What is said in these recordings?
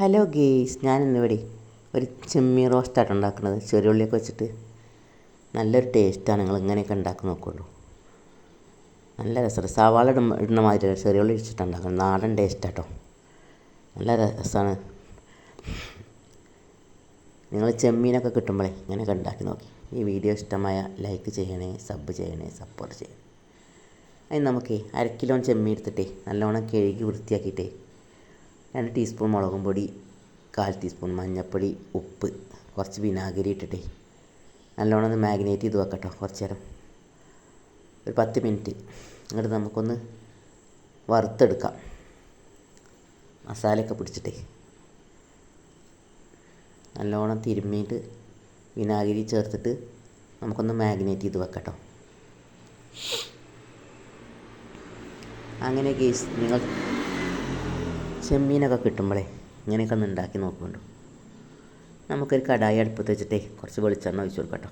Hello guys ഞാനിന്നിവിടെ ഒരു ചെമ്മീൻ റോസ്റ്റാണ് ഉണ്ടാക്കുന്നത്. ചെറിയുള്ളിയൊക്കെ വെച്ചിട്ട് നല്ലൊരു ടേസ്റ്റാണ്. നിങ്ങൾ ഇങ്ങനെയൊക്കെ ഉണ്ടാക്കി നോക്കുള്ളൂ. നല്ല രസമാണ്. സവാള ഇടുന്ന ഇടുന്ന മാതിരി ചെറിയുള്ളി വെച്ചിട്ട് ഉണ്ടാക്കുന്നത്. നാടൻ ടേസ്റ്റാട്ടോ നല്ല രസമാണ്. നിങ്ങൾ ചെമ്മീനൊക്കെ കിട്ടുമ്പോഴേ ഇങ്ങനെയൊക്കെ ഉണ്ടാക്കി നോക്കി. ഈ വീഡിയോ ഇഷ്ടമായ ലൈക്ക് ചെയ്യണേ സബ് ചെയ്യണേ സപ്പോർട്ട് ചെയ്യണേ. അതിന് നമുക്ക് അര കിലോ ചെമ്മീൻ എടുത്തിട്ടേ നല്ലോണം കഴുകി വൃത്തിയാക്കിയിട്ടേ രണ്ട് ടീസ്പൂൺ മുളകും പൊടി കാൽ ടീസ്പൂൺ മഞ്ഞൾപ്പൊടി ഉപ്പ് കുറച്ച് വിനാഗിരി ഇട്ടിട്ടേ. നല്ലോണം ഒന്ന് മാഗ്നേറ്റ് ചെയ്ത് വെക്കട്ടോ കുറച്ച് നേരം. ഒരു പത്ത് മിനിറ്റ് എന്നിട്ട് നമുക്കൊന്ന് വറുത്തെടുക്കാം. മസാലയൊക്കെ പിടിച്ചിട്ടേ. നല്ലോണം തിരുമ്മിയിട്ട് വിനാഗിരി ചേർത്തിട്ട് നമുക്കൊന്ന് മാഗ്നേറ്റ് ചെയ്ത് വെക്കട്ടോ. അങ്ങനെ കേസ് നിങ്ങൾ ചെമ്മീനൊക്കെ കിട്ടുമ്പോഴേ ഇങ്ങനെയൊക്കെ ഒന്ന് ഉണ്ടാക്കി നോക്കുന്നുണ്ട്. നമുക്കൊരു കടായി അടുപ്പത്ത് വെച്ചിട്ടേ കുറച്ച് വെളിച്ചെണ്ണ ഒഴിച്ച് കേട്ടോ.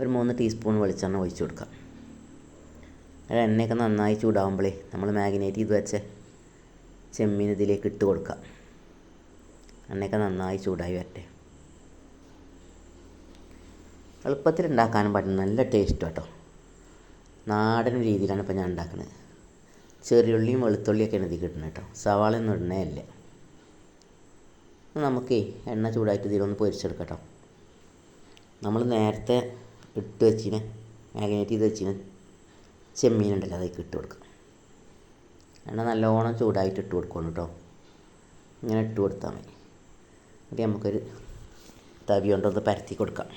ഒരു മൂന്ന് ടീസ്പൂൺ വെളിച്ചെണ്ണ ഒഴിച്ച് കൊടുക്കാം. അത് എണ്ണയൊക്കെ നന്നായി ചൂടാവുമ്പോഴേ നമ്മൾ മാഗ്നേറ്റ് ചെയ്ത് വെച്ച ചെമ്മീൻ ഇതിലേക്ക് ഇട്ട് കൊടുക്കാം. എണ്ണയൊക്കെ നന്നായി ചൂടായി വരട്ടെ. എളുപ്പത്തിൽ ഉണ്ടാക്കാനും പറ്റും നല്ല ടേസ്റ്റ് കേട്ടോ നാടൻ രീതിയിലാണ് ഇപ്പോൾ ഞാൻ ഉണ്ടാക്കുന്നത്. ചെറിയുള്ളിയും വെളുത്തുള്ളിയൊക്കെയാണ് ഇതിൽ കിട്ടുന്നത് കേട്ടോ. സവാള ഒന്നും ഇടണേ നമുക്ക് എണ്ണ ചൂടായിട്ട് ഇതിലൊന്ന് പൊരിച്ചെടുക്കട്ടോ നമ്മൾ നേരത്തെ ഇട്ട് വെച്ചിന് മാഗ്നേറ്റ് ചെയ്ത് വെച്ചിന് ചെമ്മീനുണ്ടല്ലോ അതൊക്കെ ഇട്ട് കൊടുക്കാം. എണ്ണ നല്ലോണം ചൂടായിട്ട് ഇട്ട് കൊടുക്കണം കേട്ടോ. ഇങ്ങനെ ഇട്ട് കൊടുത്താൽ മതി. എന്നിട്ട് നമുക്കൊരു തവി കൊണ്ടൊന്ന് പരത്തി കൊടുക്കാം.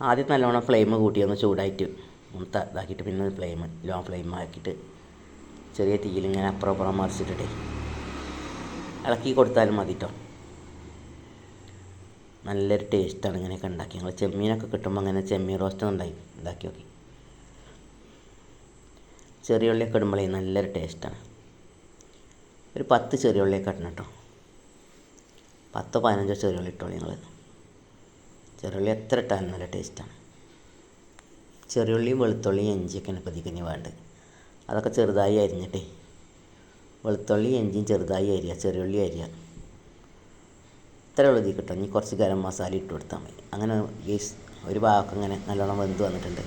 ആദ്യം നല്ലോണം ഫ്ലെയിം കൂട്ടി ഒന്ന് ചൂടായിട്ട് ഒന്ന് ഇതാക്കിയിട്ട് പിന്നെ ഫ്ലെയിം ലോ ഫ്ലെയിം ആക്കിയിട്ട് ചെറിയ തീയിൽ ഇങ്ങനെ അപ്പുറം അപ്പുറം മറിച്ചിട്ടിട്ടേ. ഇളക്കി കൊടുത്താലും മതി കേട്ടോ നല്ലൊരു ടേസ്റ്റാണ് ഇങ്ങനെയൊക്കെ ഉണ്ടാക്കി. ഞങ്ങൾ ചെമ്മീനൊക്കെ കിട്ടുമ്പോൾ അങ്ങനെ ചെമ്മീൻ റോസ്റ്റ് ഉണ്ടായി ഉണ്ടാക്കി നോക്കി. ചെറിയ ഉള്ളിയൊക്കെ ഇടുമ്പോഴേ നല്ലൊരു ടേസ്റ്റാണ് ഒരു പത്ത് ചെറിയ ഉള്ളിയൊക്കെ ഇടണം കേട്ടോ പത്തോ പതിനഞ്ചോ ചെറിയ ഉള്ളി ഇട്ടോളൂ നിങ്ങൾ ചെറുള്ളി എത്ര ഇട്ടാലും നല്ല ടേസ്റ്റാണ്. ചെറിയുള്ളിയും വെളുത്തുള്ളിയും ഇഞ്ചിയൊക്കെയാണ് ഇതിന് വേണ്ടത്. അതൊക്കെ ചെറുതായി അരിഞ്ഞിട്ടേ. വെളുത്തുള്ളി ഇഞ്ചിയും ചെറുതായി അരിയുക ചെറിയുള്ളി അരിയുക ഇത്ര ഉള്ളത് കിട്ടും ഇനി കുറച്ച് ഗരം മസാല ഇട്ട് കൊടുത്താൽ മതി. അങ്ങനെ ഗീസ് ഒരു ഭാഗമൊക്കെ അങ്ങനെ നല്ലോണം വെന്ത് വന്നിട്ടുണ്ട്.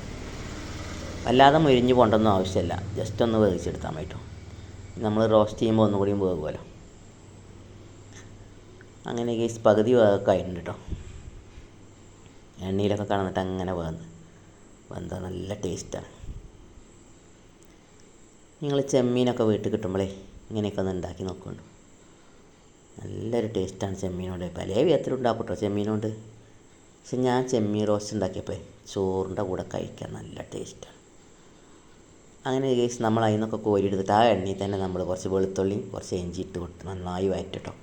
വല്ലാതെ മുരിഞ്ഞ് പോകേണ്ടൊന്നും ആവശ്യമില്ല. ജസ്റ്റ് ഒന്ന് വേവിച്ചെടുത്താൽ മതി കേട്ടോ. നമ്മൾ റോസ്റ്റ് ചെയ്യുമ്പോൾ ഒന്നുകൂടിയും വേകുമല്ലോ അങ്ങനെ ഗീസ് പകുതി വേഗമൊക്കെ ആയിട്ടുണ്ട് കേട്ടോ. എണ്ണയിലൊക്കെ കടന്നിട്ട് അങ്ങനെ വേന്ന്. വെന്ത നല്ല ടേസ്റ്റാണ് നിങ്ങൾ ചെമ്മീനൊക്കെ വീട്ടിൽ കിട്ടുമ്പോഴേ ഇങ്ങനെയൊക്കെ ഒന്ന് ഉണ്ടാക്കി നോക്കുന്നുണ്ട്. നല്ലൊരു ടേസ്റ്റാണ് ചെമ്മീനോണ്ട് പല വിധത്തിലുണ്ടാക്കും കേട്ടോ ചെമ്മീനോട് പക്ഷെ ഞാൻ ചെമ്മീൻ റോസ്റ്റ് ഉണ്ടാക്കിയപ്പോൾ ചോറിന്റെ കൂടെ കഴിക്കാൻ നല്ല ടേസ്റ്റാണ് അങ്ങനെ കേസ് നമ്മൾ അതിൽ നിന്നൊക്കെ കോരിയെടുത്തിട്ട് ആ എണ്ണയിൽ തന്നെ നമ്മൾ കുറച്ച് വെളുത്തുള്ളിയും കുറച്ച് ഇഞ്ചി ഇട്ട് കൊടുത്ത് നന്നായി വയറ്റിട്ടോ.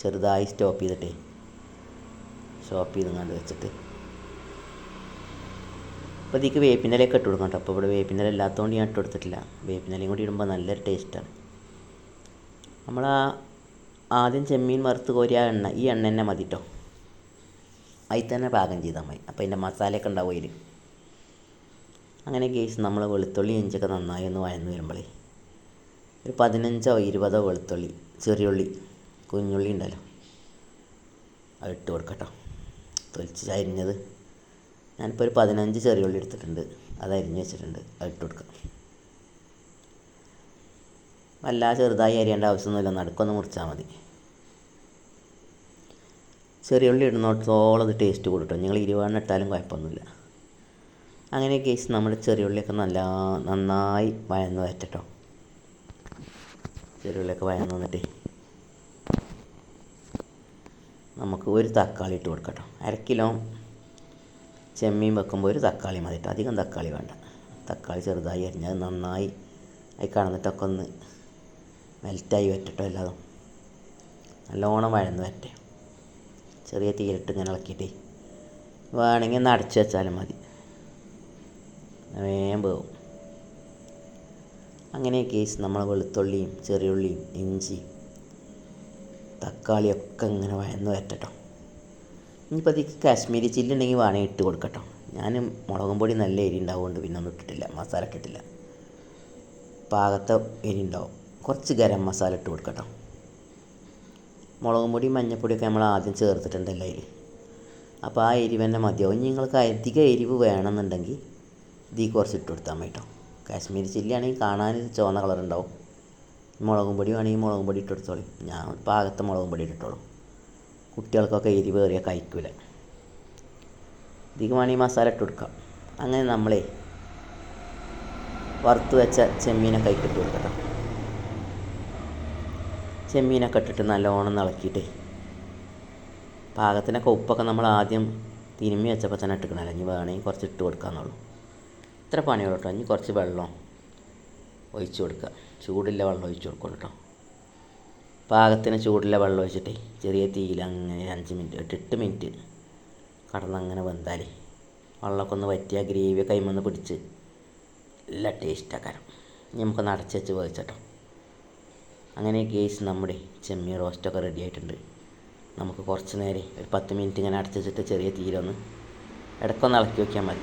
ചെറുതായി സ്റ്റോപ്പ് ചെയ്തിട്ടേ സ്റ്റോപ്പ് ചെയ്ത് കണ്ട് വെച്ചിട്ട്. അപ്പോൾ ഇതിക്ക് വേപ്പിന്റെ ഇട്ട് കൊടുക്കണം കേട്ടോ. അപ്പോൾ ഇവിടെ വേപ്പിന്റെ ഇല ഇല്ലാത്തതുകൊണ്ട് ഞാൻ ഇട്ട് കൊടുത്തിട്ടില്ല. വേപ്പിന്റെ ഇലയും കൂടി ഇടുമ്പോൾ നല്ലൊരു ടേസ്റ്റാണ്. നമ്മൾ ആ ആദ്യം ചെമ്മീൻ വറുത്ത് കോരിയ എണ്ണ ഈ എണ്ണ തന്നെ മതി കേട്ടോ അതിൽ തന്നെ പാകം ചെയ്താൽ മതി. അപ്പോൾ അതിന്റെ മസാലയൊക്കെ ഉണ്ടാവും അതിൽ അങ്ങനെ കേസ് നമ്മൾ വെളുത്തുള്ളി ഇഞ്ചൊക്കെ നന്നായി ഒന്ന് വഴന്ന് വരുമ്പോഴേ ഒരു പതിനഞ്ചോ ഇരുപതോ വെളുത്തുള്ളി ചെറിയുള്ളി കുഞ്ഞുള്ളി ഉണ്ടല്ലോ അത് ഇട്ട് കൊടുക്കട്ടോ തൊലിച്ച് അരിഞ്ഞത്. ഞാനിപ്പോൾ ഒരു പതിനഞ്ച് ചെറിയുള്ളി എടുത്തിട്ടുണ്ട്. അത് അരിഞ്ഞ് വെച്ചിട്ടുണ്ട്. അത് ഇട്ട് കൊടുക്കാം. വല്ലാതെ ചെറുതായി അരിയേണ്ട ആവശ്യമൊന്നുമില്ല. നടുക്കൊന്ന് മുറിച്ചാൽ മതി. ചെറിയുള്ളി ഇടുന്നിടത്തോളം അത് ടേസ്റ്റ് കൊടുട്ടോ നിങ്ങൾ ഇരുപതെണ്ണം ഇട്ടാലും കുഴപ്പമൊന്നുമില്ല. അങ്ങനെ കേസ് നമ്മുടെ ചെറിയുള്ളിയൊക്കെ നല്ല നന്നായി വഴന്ന് വരട്ടോ ചെറിയുള്ളിയൊക്കെ വയന്ന് വന്നിട്ടേ. നമുക്ക് ഒരു തക്കാളി ഇട്ട് കൊടുക്കട്ടോ. അര കിലോ ചെമ്മീൻ വെക്കുമ്പോൾ ഒരു തക്കാളി മതി കേട്ടോ. അധികം തക്കാളി വേണ്ട. തക്കാളി ചെറുതായി അരിഞ്ഞത് നന്നായി അതിൽ കടന്നിട്ടൊക്കെ ഒന്ന് മെൽറ്റായി വറ്റട്ടോ എല്ലാതും. നല്ലോണം വഴന്ന് വരട്ടെ. ചെറിയ തീയിലിട്ട് ഇങ്ങനെ ഇളക്കിയിട്ടേ. വേണമെങ്കിൽ ഒന്ന് അടച്ചു വെച്ചാലും മതി. വേഗം പോകും അങ്ങനെയൊക്കെ നമ്മൾ വെളുത്തുള്ളിയും ചെറിയുള്ളിയും ഇഞ്ചി തക്കാളിയൊക്കെ ഇങ്ങനെ വയന്ന് വരട്ടെട്ടോ. ഇനിയിപ്പോൾ അതിക്ക് കാശ്മീരി ചില്ലി ഉണ്ടെങ്കിൽ വേണമെങ്കിൽ ഇട്ട് കൊടുക്കട്ടോ. ഞാൻ മുളകും പൊടി നല്ല എരി ഉണ്ടാവുകൊണ്ട് പിന്നെ ഒന്നും ഇട്ടിട്ടില്ല. മസാല ഇട്ടിട്ടില്ല പാകത്തെ എരി ഉണ്ടാവും. കുറച്ച് ഗരം മസാല ഇട്ട് കൊടുക്കട്ടോ. മുളകും പൊടി മഞ്ഞൾപ്പൊടിയൊക്കെ നമ്മൾ ആദ്യം ചേർത്തിട്ടുണ്ടല്ലോ അതിൽ അപ്പോൾ ആ എരിവ് തന്നെ മതിയാവും. നിങ്ങൾക്ക് അധികം എരിവ് വേണമെന്നുണ്ടെങ്കിൽ ഇതിൽ കുറച്ച് ഇട്ട് കൊടുത്താൽ മതി കേട്ടോ കാശ്മീരി ചില്ലി ആണെങ്കിൽ കാണാൻ ചുവന്ന കളർ ഉണ്ടാവും. മുളകും പൊടി വേണമെങ്കിൽ മുളകും പൊടി ഇട്ടെടുത്തോളി. ഞാൻ പാകത്തെ മുളകും പൊടി ഇട്ടിട്ടോളൂ. കുട്ടികൾക്കൊക്കെ എരിവ് കയറിയ കഴിക്കില്ല ഇതിക്ക് വേണമെങ്കിൽ മസാല ഇട്ട് കൊടുക്കാം. അങ്ങനെ നമ്മളെ വറുത്ത് വെച്ച ചെമ്മീനെ കൈക്കിട്ട് കൊടുക്കട്ടോ ചെമ്മീനൊക്കെ ഇട്ടിട്ട് നല്ലോണം ഇളക്കിയിട്ട് പാകത്തിനൊക്കെ ഉപ്പൊക്കെ നമ്മൾ ആദ്യം തിരുമ്മി വെച്ചപ്പോൾ തന്നെ ഇട്ടിക്കണല്ലോ. ഇനി വേണമെങ്കിൽ കുറച്ച് ഇട്ട് കൊടുക്കാമെന്നുള്ളൂ ഇത്ര പണിയുള്ളൂ കേട്ടോ. ഇനി കുറച്ച് വെള്ളം ഒഴിച്ച് കൊടുക്കുക. ചൂടില്ല വെള്ളം ഒഴിച്ചു കൊടുക്കണം കേട്ടോ. പാകത്തിന് ചൂടില്ല വെള്ളം ഒഴിച്ചിട്ടേ ചെറിയ തീയിൽ അങ്ങനെ അഞ്ച് മിനിറ്റ് എട്ട് എട്ട് മിനിറ്റ് കടന്ന് അങ്ങനെ വെന്താൽ വെള്ളമൊക്കെ ഒന്ന് വറ്റിയ ഗ്രേവി കൈമന്ന് പിടിച്ച് നല്ല ടേസ്റ്റ് ആക്കാരം ഇനി നമുക്കൊന്ന് നടച്ച് വെച്ച് വേവിച്ചട്ടോ. അങ്ങനെ ഗേസ് നമ്മുടെ ചെമ്മീൻ റോസ്റ്റൊക്കെ റെഡി ആയിട്ടുണ്ട്. നമുക്ക് കുറച്ച് നേരം ഒരു പത്ത് മിനിറ്റ് ഇങ്ങനെ അടച്ച് വെച്ചിട്ട് ചെറിയ തീരൊന്ന് ഇടയ്ക്കൊന്ന് ഇളക്കി വയ്ക്കാൻ മതി.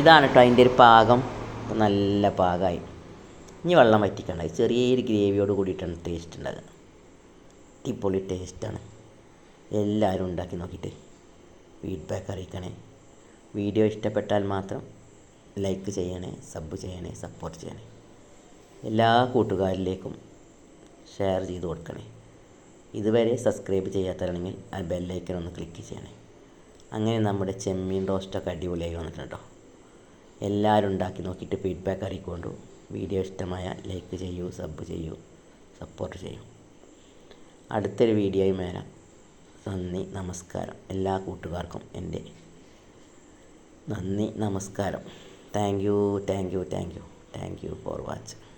ഇതാണ് കേട്ടോ അതിന്റെ ഒരു പാകം. നല്ല പാകമായി. ഇനി വെള്ളം വറ്റിക്കണ്ട. ചെറിയൊരു ഗ്രേവിയോട് കൂടിയിട്ടാണ് ടേസ്റ്റ് ഉണ്ടാകുക അടിപൊളി ടേസ്റ്റാണ് എല്ലാവരും ഉണ്ടാക്കി നോക്കിയിട്ട് ഫീഡ്ബാക്ക് അറിയിക്കണേ. വീഡിയോ ഇഷ്ടപ്പെട്ടാൽ മാത്രം ലൈക്ക് ചെയ്യണേ സബ് ചെയ്യണേ സപ്പോർട്ട് ചെയ്യണേ. എല്ലാ കൂട്ടുകാരിലേക്കും ഷെയർ ചെയ്ത് കൊടുക്കണേ. ഇതുവരെ സബ്സ്ക്രൈബ് ചെയ്യാത്തവരാണെങ്കിൽ ആ ബെല്ലൈക്കൺ ഒന്ന് ക്ലിക്ക് ചെയ്യണേ. അങ്ങനെ നമ്മുടെ ചെമ്മീൻ റോസ്റ്റൊക്കെ അടിപൊളിയായി വന്നിട്ടുണ്ട് എല്ലാവരും ഉണ്ടാക്കി നോക്കിയിട്ട് ഫീഡ്ബാക്ക് അറിയിക്കൊണ്ടു. വീഡിയോ ഇഷ്ടമായ ലൈക്ക് ചെയ്യൂ സബ് ചെയ്യൂ സപ്പോർട്ട് ചെയ്യൂ. അടുത്തൊരു വീഡിയോയും വരാം. നന്ദി നമസ്കാരം. എല്ലാ കൂട്ടുകാർക്കും എന്റെ നന്ദി നമസ്കാരം. Thank you thank you thank you thank you for watching